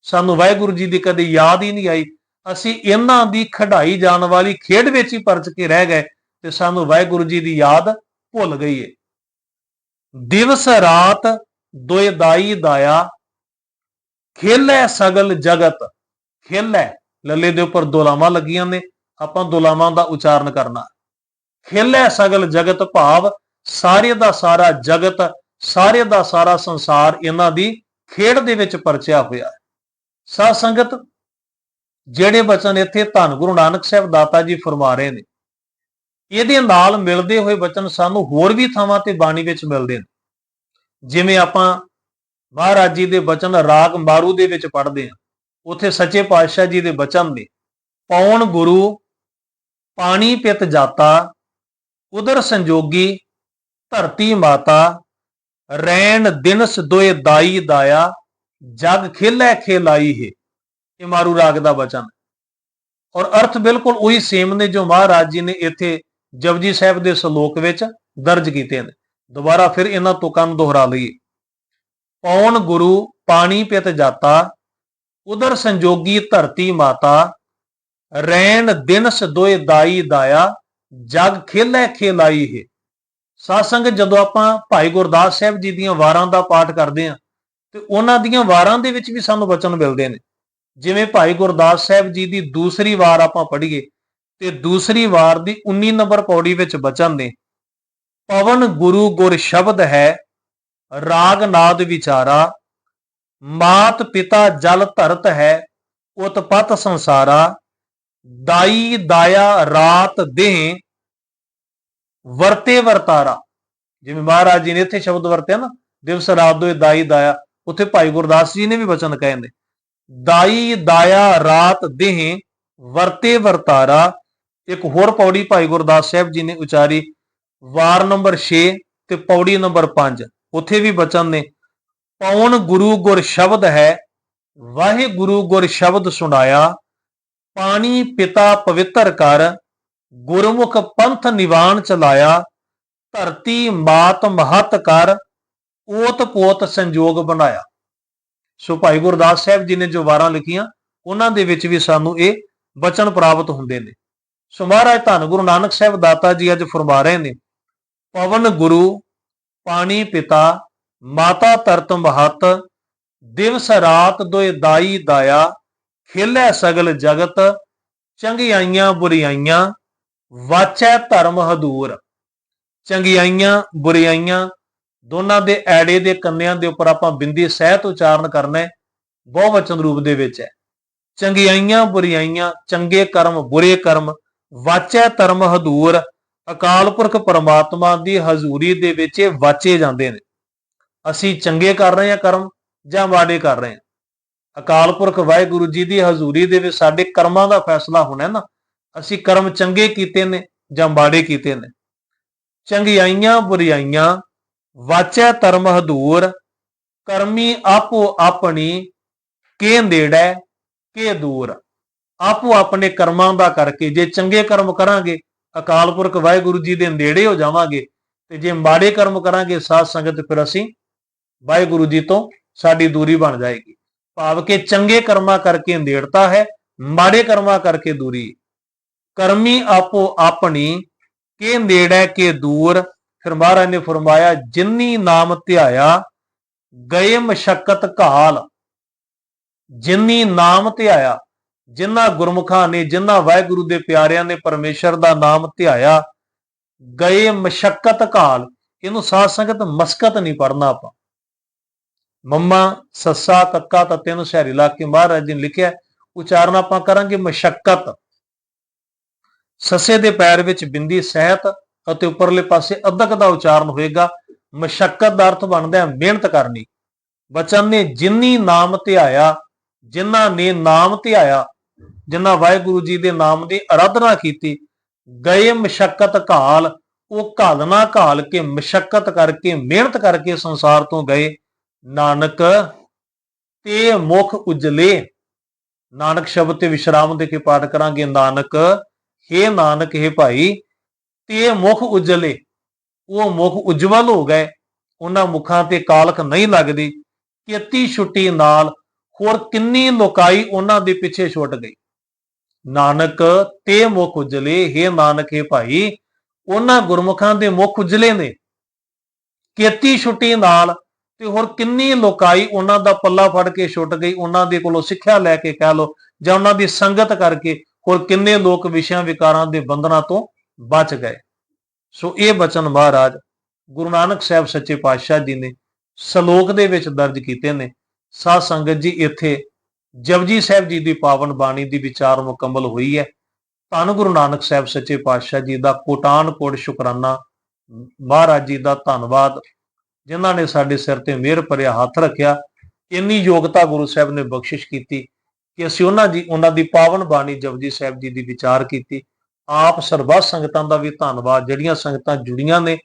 ਸਾਨੂੰ ਵਾਹਿਗੁਰੂ ਜੀ ਦੀ ਕਦੇ ਯਾਦ ਹੀ ਨਹੀਂ ਆਈ। ਅਸੀਂ ਇਹਨਾਂ ਦੀ ਖੜਾਈ ਜਾਣ ਵਾਲੀ ਖੇਡ ਵਿੱਚ ਹੀ ਪਰਚ ਕੇ ਰਹਿ ਗਏ ਤੇ ਸਾਨੂੰ ਵਾਹਿਗੁਰੂ ਜੀ ਦੀ ਯਾਦ ਭੁੱਲ ਗਈ ਏ। ਦਿਵਸ ਰਾਤ ਦੁਇਦਾਈ ਦਾਇਆ, ਖੇਲੇ ਸਗਲ ਜਗਤ, ਖੇਲੇ। ਲੱਲੇ ਦੇ ਉੱਪਰ ਦੁਲਾਵਾਂ ਲੱਗੀਆਂ ਨੇ, ਆਪਾਂ ਦੁਲਾਵਾਂ ਦਾ ਉਚਾਰਨ ਕਰਨਾ। ਖੇਲੇ ਸਗਲ ਜਗਤ ਭਾਵ ਸਾਰੇ ਦਾ ਸਾਰਾ ਜਗਤ ਸਾਰੇ ਦਾ ਸਾਰਾ ਸੰਸਾਰ ਇਹਨਾਂ ਦੀ ਖੇਡ ਦੇ ਵਿੱਚ ਪਰਚਿਆ ਹੋਇਆ। ਹੈ ਸਾਧ ਸੰਗਤ, ਜਿਹੜੇ ਬਚਨ ਇੱਥੇ ਧੰਨ ਗੁਰੂ ਨਾਨਕ ਸਾਹਿਬ ਦਾਤਾ ਜੀ ਫਰਮਾ ਰਹੇ ਨੇ ਇਹਦੇ ਨਾਲ ਮਿਲਦੇ ਹੋਏ ਵਚਨ ਸਾਨੂੰ ਹੋਰ ਵੀ ਥਾਵਾਂ ਤੇ ਬਾਣੀ ਵਿੱਚ ਮਿਲਦੇ ਨੇ। ਜਿਵੇਂ ਆਪਾਂ ਮਹਾਰਾਜ ਜੀ ਦੇ ਬਚਨ ਰਾਗ ਮਾਰੂ ਦੇ ਵਿੱਚ ਪੜ੍ਹਦੇ ਹਾਂ। ਉੱਥੇ ਸੱਚੇ ਪਾਤਸ਼ਾਹ ਜੀ ਦੇ ਬਚਨ ਨੇ, ਪੌਣ ਗੁਰੂ, ਪਾਣੀ ਪਿਤ ਜਾਤਾ ਉਦਰ ਸੰਜੋਗੀ, ਧਰਤੀ ਮਾਤਾ, ਰੈਣ ਦਿਨਸ ਦੋਏ ਦਾਈ ਦਾਇਆ, ਜਗ ਖੇਲੇ ਖੇਲਾਈ ਹੈ। ਇਹ ਮਾਰੂ ਰਾਗ ਦਾ ਵਚਨ ਔਰ ਅਰਥ ਬਿਲਕੁਲ ਉਹੀ ਸੇਮ ਨੇ ਜੋ ਮਹਾਰਾਜ ਜੀ ਨੇ ਇੱਥੇ ਜਪਜੀ ਸਾਹਿਬ ਦੇ ਸ਼ਲੋਕ ਵਿੱਚ ਦਰਜ ਕੀਤੇ ਨੇ। ਦੁਬਾਰਾ ਫਿਰ ਇਹਨਾਂ ਤੁਕਾਂ ਨੂੰ ਦੁਹਰਾ ਲਈਏ। ਪੌਣ ਗੁਰੂ ਪਾਣੀ ਪਿਤ ਜਾਤਾ, ਉਦਰ ਸੰਜੋਗੀ ਧਰਤੀ ਮਾਤਾ, ਰੈਣ ਦਿਨਸ ਦੋਏ ਦਾਈ ਦਾਇਆ, ਜਗ ਖੇਲੇ ਖੇਲਾਈ ਹੈ। ਸਾਧ ਸੰਗਤ ਜਦੋਂ ਆਪਾਂ ਭਾਈ ਗੁਰਦਾਸ ਸਾਹਿਬ ਜੀ ਦੀਆਂ ਵਾਰਾਂ ਦਾ ਪਾਠ ਕਰਦੇ ਹਾਂ, ਤੇ ਉਹਨਾਂ ਦੀਆਂ ਵਾਰਾਂ ਦੇ ਵਿੱਚ ਵੀ ਸਾਨੂੰ ਬਚਨ ਮਿਲਦੇ ਨੇ। ਜਿਵੇਂ ਭਾਈ ਗੁਰਦਾਸ ਸਾਹਿਬ ਜੀ ਦੀ ਦੂਸਰੀ ਵਾਰ ਆਪਾਂ ਪੜ੍ਹੀਏ ਤੇ ਦੂਸਰੀ ਵਾਰ ਦੀ 19 ਨੰਬਰ ਪੌੜੀ ਵਿੱਚ ਬਚਨ ਨੇ ਪਵਨ ਗੁਰੂ ਗੁਰ ਸ਼ਬਦ ਹੈ, ਰਾਗ ਨਾਦ ਵਿਚਾਰਾ, ਮਾਤ ਪਿਤਾ ਜਲ ਧਰਤ ਹੈ, ਉਤਪਤ ਸੰਸਾਰਾ, ਦਾਈ ਦਾਇਆ ਰਾਤ ਦੇਹ, ਵਰਤੇ ਵਰਤਾਰਾ। ਜਿਵੇਂ ਮਹਾਰਾਜ ਜੀ ਨੇ ਇੱਥੇ ਸ਼ਬਦ ਵਰਤਿਆ ਨਾ, ਦਿਵਸ ਰਾਤ ਦੋਏ ਦਾਈ ਦਾਇਆ, ਉੱਥੇ ਭਾਈ ਗੁਰਦਾਸ ਜੀ ਨੇ ਵੀ ਵਚਨ ਕਹੇ ਨੇ। ਦਾਈ ਦਾਇਆ ਰਾਤ ਦੇਹ, ਵਰਤੇ ਵਰਤਾਰਾ ਇੱਕ ਹੋਰ ਪੌੜੀ ਭਾਈ ਗੁਰਦਾਸ ਸਾਹਿਬ ਜੀ ਨੇ ਉਚਾਰੀ, ਵਾਰ ਨੰਬਰ 6 ਤੇ ਪੌੜੀ ਨੰਬਰ 5 ਉੱਥੇ ਵੀ ਬਚਨ ਨੇ ਪੌਣ ਗੁਰੂ ਗੁਰ ਸ਼ਬਦ ਹੈ, ਵਾਹਿਗੁਰੂ ਗੁਰ ਸ਼ਬਦ ਸੁਣਾਇਆ, ਪਾਣੀ ਪਿਤਾ ਪਵਿੱਤਰ ਕਰ, ਗੁਰਮੁਖ ਪੰਥ ਨਿਵਾਨ ਚਲਾਇਆ ਧਰਤੀ ਮਾਤ ਮਹਤ ਕਰ, ਓਤ ਪੋਤ ਸੰਜੋਗ ਬਣਾਇਆ। ਸੋ ਭਾਈ ਗੁਰਦਾਸ ਸਾਹਿਬ ਜੀ ਨੇ ਜੋ ਵਾਰਾਂ ਲਿਖੀਆਂ, ਉਹਨਾਂ ਦੇ ਵਿੱਚ ਵੀ ਸਾਨੂੰ ਇਹ ਬਚਨ ਪ੍ਰਾਪਤ ਹੁੰਦੇ ਨੇ। ਸੋ ਮਹਾਰਾਜ ਧੰਨ ਗੁਰੂ ਨਾਨਕ ਸਾਹਿਬ ਦਾਤਾ ਜੀ ਅੱਜ ਫਰਮਾ ਰਹੇ ਨੇ। ਪਵਨ ਗੁਰੂ, ਪਾਣੀ ਪਿਤਾ, ਮਾਤਾ ਤਰਤ ਮਹਤ ਦਿਵਸ ਰਾਤ ਦੋਏ ਦਾਈ ਦਾਇਆ, ਖੇਲੇ ਸਗਲ ਜਗਤ, ਚੰਗਿਆਈਆਂ ਬੁਰੀਆਈਆਂ, ਵਾਚੈ ਧਰਮ ਹਦੂਰ। ਚੰਗਿਆਈਆਂ, ਬੁਰੀਆਈਆਂ, ਦੋਨਾਂ ਦੇ ਐੜੇ ਦੇ ਕੰਨਿਆਂ ਦੇ ਉੱਪਰ ਆਪਾਂ ਬਿੰਦੀ ਸਹਿਤ ਉਚਾਰਨ ਕਰਨਾ ਹੈ ਬਹੁਵਚਨ ਰੂਪ ਦੇ ਵਿੱਚ ਹੈ। ਚੰਗਿਆਈਆਂ, ਬੁਰੀਆਈਆਂ, ਚੰਗੇ ਕਰਮ, ਬੁਰੇ ਕਰਮ ਵਾਚੈ ਧਰਮ ਹਦੂਰ, ਅਕਾਲ ਪੁਰਖ ਪਰਮਾਤਮਾ ਦੀ ਹਜ਼ੂਰੀ ਦੇ ਵਿੱਚ ਇਹ ਵਾਚੇ ਜਾਂਦੇ ਨੇ। ਅਸੀਂ ਚੰਗੇ ਕਰ ਰਹੇ ਹਾਂ ਕਰਮ ਜਾਂ ਮਾੜੇ ਕਰ ਰਹੇ ਹਾਂ? ਅਕਾਲ ਪੁਰਖ ਵਾਹਿਗੁਰੂ ਜੀ ਦੀ ਹਜ਼ੂਰੀ ਦੇ ਵਿੱਚ ਸਾਡੇ ਕਰਮਾਂ ਦਾ ਫੈਸਲਾ ਹੋਣਾ ਨਾ, ਅਸੀਂ ਕਰਮ ਚੰਗੇ ਕੀਤੇ ਨੇ ਜਾਂ ਮਾੜੇ ਕੀਤੇ ਨੇ? ਚੰਗਿਆਈਆਂ ਬੁਰੀਆਈਆਂ, ਵਾਚੈ ਧਰਮ ਹਦੂਰ, ਕਰਮੀ ਆਪੋ ਆਪਣੀ, ਕੇ ਨੇੜੇ, ਕੇ ਦੂਰ। ਆਪੋ ਆਪਣੇ ਕਰਮਾਂ ਦਾ ਕਰਕੇ ਜੇ ਚੰਗੇ ਕਰਮ ਕਰਾਂਗੇ, ਅਕਾਲ ਪੁਰਖ ਵਾਹਿਗੁਰੂ ਜੀ ਦੇ ਨੇੜੇ ਹੋ ਜਾਵਾਂਗੇ, ਤੇ ਜੇ ਮਾੜੇ ਕਰਮ ਕਰਾਂਗੇ ਸਾਧ ਸੰਗਤ ਫਿਰ ਅਸੀਂ ਵਾਹਿਗੁਰੂ ਜੀ ਤੋਂ ਸਾਡੀ ਦੂਰੀ ਬਣ ਜਾਏਗੀ। ਭਾਵ ਕਿ ਚੰਗੇ ਕਰਮਾਂ ਕਰਕੇ ਨੇੜਤਾ ਹੈ, ਮਾੜੇ ਕਰਮਾਂ ਕਰਕੇ ਦੂਰੀ ਕਰਮੀ ਆਪੋ ਆਪਣੀ, ਕੇ ਨੇੜੇ ਕੇ ਦੂਰ, ਫਿਰ ਮਹਾਰਾਜ ਨੇ ਫਰਮਾਇਆ, ਜਿੰਨੀ ਨਾਮ ਧਿਆਇਆ, ਗਏ ਮਸ਼ਕਤ ਘਾਲ। ਜਿੰਨੀ ਨਾਮ ਧਿਆਇਆ ਜਿਨ੍ਹਾਂ ਗੁਰਮੁਖਾਂ ਨੇ, ਜਿਨ੍ਹਾਂ ਵਾਹਿਗੁਰੂ ਦੇ ਪਿਆਰਿਆਂ ਨੇ ਪਰਮੇਸ਼ਰ ਦਾ ਨਾਮ ਧਿਆਇਆ, ਗਏ ਮਸ਼ਕਤ ਕਾਲ ਇਹਨੂੰ ਸਾਧ ਸੰਗਤ ਮਸਕਤ ਨਹੀਂ ਪੜਨਾ ਆਪਾਂ। ਮੰਮਾ, ਸੱਸਾ, ਕੱਕਾ, ਤੱਤੇ ਨੂੰ ਸ਼ਹਿਰੀ ਲਾ ਕੇ ਮਹਾਰਾਜ ਜੀ ਨੇ ਲਿਖਿਆ, ਉਚਾਰਨ ਆਪਾਂ ਕਰਾਂਗੇ ਮਸ਼ਕਤ। ਸੱਸੇ ਦੇ ਪੈਰ ਵਿੱਚ ਬਿੰਦੀ ਸਹਿਤ ਅਤੇ ਉੱਪਰਲੇ ਪਾਸੇ ਅਧਕ ਦਾ ਉਚਾਰਨ ਹੋਏਗਾ। ਮਸ਼ਕਤ ਦਾ ਅਰਥ ਬਣਦਾ ਹੈ ਮਿਹਨਤ ਕਰਨੀ। ਬਚਨ ਨੇ ਜਿੰਨੀ ਨਾਮ ਧਿਆਇਆ, ਜਿਨ੍ਹਾਂ ਨੇ ਨਾਮ ਧਿਆਇਆ ਜਿਨ੍ਹਾਂ ਵਾਹਿਗੁਰੂ ਜੀ ਦੇ ਨਾਮ ਦੀ ਅਰਾਧਨਾ ਕੀਤੀ, ਗਏ ਮਸ਼ਕਤ ਘਾਲ, ਉਹ ਘਾਲਣਾ ਘਾਲ ਕੇ ਮਸ਼ਕਤ ਕਰਕੇ, ਮਿਹਨਤ ਕਰਕੇ ਸੰਸਾਰ ਤੋਂ ਗਏ। ਨਾਨਕ, ਤੇ ਮੁਖ ਉਜਲੇ। ਨਾਨਕ ਸ਼ਬਦ ਤੇ ਵਿਸ਼ਰਾਮ ਦੇ ਕੇ ਪਾਠ ਕਰਾਂਗੇ। ਨਾਨਕ हे ਨਾਨਕ हे ਭਾਈ, ਤੇ ਮੁਖ ਉਜਲੇ। ਉਹ ਮੁਖ ਉਜਵਲ ਹੋ ਗਏ। ਉਹਨਾਂ ਮੁਖਾਂ ਤੇ ਕਾਲਖ ਨਹੀਂ ਲੱਗਦੀ। ਕੀਤੀ ਛੁੱਟੀ ਨਾਲ ਹੋਰ ਕਿੰਨੀ ਲੋਕਾਈ ਉਹਨਾਂ ਦੇ ਪਿੱਛੇ ਛੁੱਟ ਗਈ। ਨਾਨਕ ਤੇ ਮੁਖ ਉਜਲੇ हे ਨਾਨਕ हे ਭਾਈ, ਉਹਨਾਂ ਗੁਰਮੁਖਾਂ ਦੇ ਮੁਖ ਉਜਲੇ ਨੇ। ਕੀਤੀ ਛੁੱਟੀ ਨਾਲ ਤੇ ਹੋਰ ਕਿੰਨੀ ਲੋਕਾਈ ਉਹਨਾਂ ਦਾ ਪੱਲਾ ਫੜ ਕੇ ਛੁੱਟ ਗਈ, ਉਹਨਾਂ ਦੇ ਕੋਲੋਂ ਸਿੱਖਿਆ ਲੈ ਕੇ ਕਹਿ ਲੋ ਜਾਂ ਉਹਨਾਂ ਦੀ ਸੰਗਤ ਕਰਕੇ ਹੋਰ ਕਿੰਨੇ ਲੋਕ ਵਿਸ਼ਿਆਂ ਵਿਕਾਰਾਂ ਦੇ ਬੰਧਨਾਂ ਤੋਂ ਬਚ ਗਏ। ਸੋ ਇਹ ਬਚਨ ਮਹਾਰਾਜ ਗੁਰੂ ਨਾਨਕ ਸਾਹਿਬ ਸੱਚੇ ਪਾਤਸ਼ਾਹ ਜੀ ਨੇ ਸ਼ਲੋਕ ਦੇ ਵਿੱਚ ਦਰਜ ਕੀਤੇ ਨੇ। ਸਾਧ ਸੰਗਤ ਜੀ, ਇੱਥੇ ਜਪਜੀ ਸਾਹਿਬ ਜੀ ਦੀ ਪਾਵਨ ਬਾਣੀ ਦੀ ਵਿਚਾਰ ਮੁਕੰਮਲ ਹੋਈ ਹੈ। ਧੰਨ ਗੁਰੂ ਨਾਨਕ ਸਾਹਿਬ ਸੱਚੇ ਪਾਤਸ਼ਾਹ ਜੀ ਦਾ ਕੋਟਾਨ ਕੋਟ ਸ਼ੁਕਰਾਨਾ। ਮਹਾਰਾਜ ਜੀ ਦਾ ਧੰਨਵਾਦ। ਜਿਨ੍ਹਾਂ ਨੇ ਸਾਡੇ ਸਿਰ ਤੇ ਮਿਹਰ ਭਰਿਆ ਹੱਥ ਰੱਖਿਆ ਇੰਨੀ ਯੋਗਤਾ ਗੁਰੂ ਸਾਹਿਬ ਨੇ ਬਖਸ਼ਿਸ਼ ਕੀਤੀ ਕਿ ਅਸੀਂ ਉਹਨਾਂ ਦੀ ਉਹਨਾਂ ਦੀ ਪਾਵਨ ਬਾਣੀ ਜਪਜੀ ਸਾਹਿਬ ਜੀ ਦੀ ਵਿਚਾਰ ਕੀਤੀ। ਆਪ ਸਰਬੱਤ ਸੰਗਤਾਂ ਦਾ ਵੀ ਧੰਨਵਾਦ, ਜਿਹੜੀਆਂ ਸੰਗਤਾਂ ਜੁੜੀਆਂ ਨੇ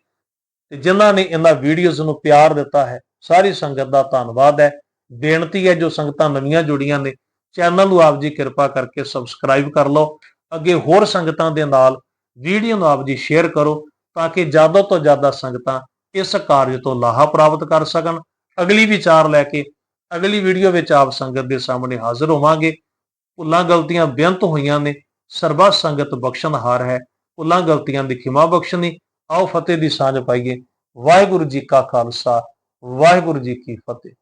ਤੇ ਜਿਨ੍ਹਾਂ ਨੇ ਇਹਨਾਂ ਵੀਡੀਓਜ਼ ਨੂੰ ਪਿਆਰ ਦਿੱਤਾ ਹੈ, ਸਾਰੀ ਸੰਗਤ ਦਾ ਧੰਨਵਾਦ ਹੈ। ਬੇਨਤੀ ਹੈ ਜੋ ਸੰਗਤਾਂ ਨਵੀਆਂ ਜੁੜੀਆਂ ਨੇ, ਚੈਨਲ ਨੂੰ ਆਪ ਜੀ ਕਿਰਪਾ ਕਰਕੇ ਸਬਸਕ੍ਰਾਈਬ ਕਰ ਲਓ। ਅੱਗੇ ਹੋਰ ਸੰਗਤਾਂ ਦੇ ਨਾਲ ਵੀਡੀਓ ਨੂੰ ਆਪ ਜੀ ਸ਼ੇਅਰ ਕਰੋ ਤਾਂ ਕਿ ਜ਼ਿਆਦਾ ਤੋਂ ਜ਼ਿਆਦਾ ਸੰਗਤਾਂ ਇਸ ਕਾਰਜ ਤੋਂ ਲਾਹਾ ਪ੍ਰਾਪਤ ਕਰ ਸਕਣ। ਅਗਲੀ ਵਿਚਾਰ ਲੈ ਕੇ ਅਗਲੀ ਵੀਡੀਓ ਵਿੱਚ ਆਪ ਸੰਗਤ ਦੇ ਸਾਹਮਣੇ ਹਾਜ਼ਰ ਹੋਵਾਂਗੇ। ਭੁੱਲਾਂ ਗਲਤੀਆਂ ਬੇਅੰਤ ਹੋਈਆਂ ਨੇ, ਸਰਬੱਤ ਸੰਗਤ ਬਖਸ਼ਣਹਾਰ ਹੈ। ਭੁੱਲਾਂ ਗਲਤੀਆਂ ਦੀ ਖਿਮਾ ਬਖਸ਼ਣੀ, ਆਓ ਫਤਿਹ ਦੀ ਸਾਂਝ ਪਾਈਏ। ਵਾਹਿਗੁਰੂ ਜੀ ਕਾ ਖਾਲਸਾ, ਵਾਹਿਗੁਰੂ ਜੀ ਕੀ ਫਤਿਹ।